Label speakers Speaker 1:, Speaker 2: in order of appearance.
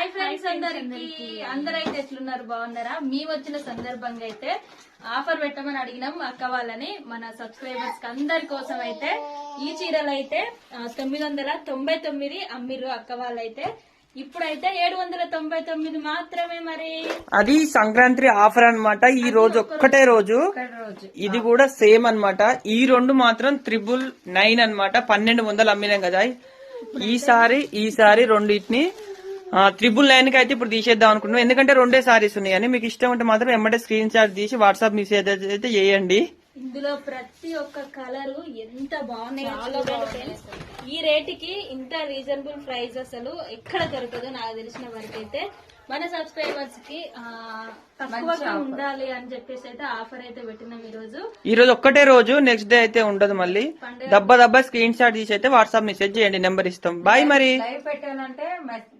Speaker 1: Hi friends అందరికి. అందరైతే ఎట్లున్నారు? బాగున్నారా? మేము వచ్చిన సందర్భంగా అయితే ఆఫర్ పెట్టమని అడిగినాం అక్క వాళ్ళని మన సబ్స్క్రైబర్స్కి అందరి కోసం అయితే. ఈ చీరలు అయితే తొమ్మిది వందల తొంభై తొమ్మిది అమ్మిర్రు అక్క వాళ్ళైతే. ఇప్పుడైతే ఏడు వందల తొంభై తొమ్మిది మాత్రమే మరి.
Speaker 2: అది సంక్రాంతి ఆఫర్ అన్నమాట. ఈ రోజు ఒక్కటే రోజు. ఇది కూడా సేమ్ అన్నమాట. ఈ రెండు మాత్రం త్రిబుల్ నైన్ అన్నమాట. పన్నెండు వందలు అమ్మినాం కదా. ఈసారి ఈసారి రెండింటిని త్రిబుల్ నైన్కి అయితే ఇప్పుడు తీసేద్దాం అనుకుంటున్నాం. ఎందుకంటే రెండే సారీస్ ఉన్నాయి అని మీకు ఇష్టం ఉంటే మాత్రం వెంబడే స్క్రీన్ షాట్ తీసి వాట్సాప్ మెసేజ్ అయితే చేయండి.
Speaker 1: ఇందులో ప్రతి ఒక్క కలర్ ఎంత బాగున్నాయో ఈ రేటుకి ఇంత రీజనబుల్ ప్రైస్ అసలు ఎక్కడ దొరకదు నాకు తెలిసిన వరకు అయితే మన సబ్స్క్రైబర్స్కి తక్కువగా ఉండాలి అని చెప్పేసి అయితే ఆఫర్ అయితే పెట్టినాం ఈ రోజు
Speaker 2: ఈ రోజు ఒక్కటే రోజు నెక్స్ట్ డే అయితే ఉండదు మళ్ళీ. దబ్బ దబ్బ స్క్రీన్ షాట్ తీసి అయితే వాట్సాప్ మెసేజ్ చేయండి నెంబర్ ఇస్తాం. బాయ్ మరి.
Speaker 3: మెస్-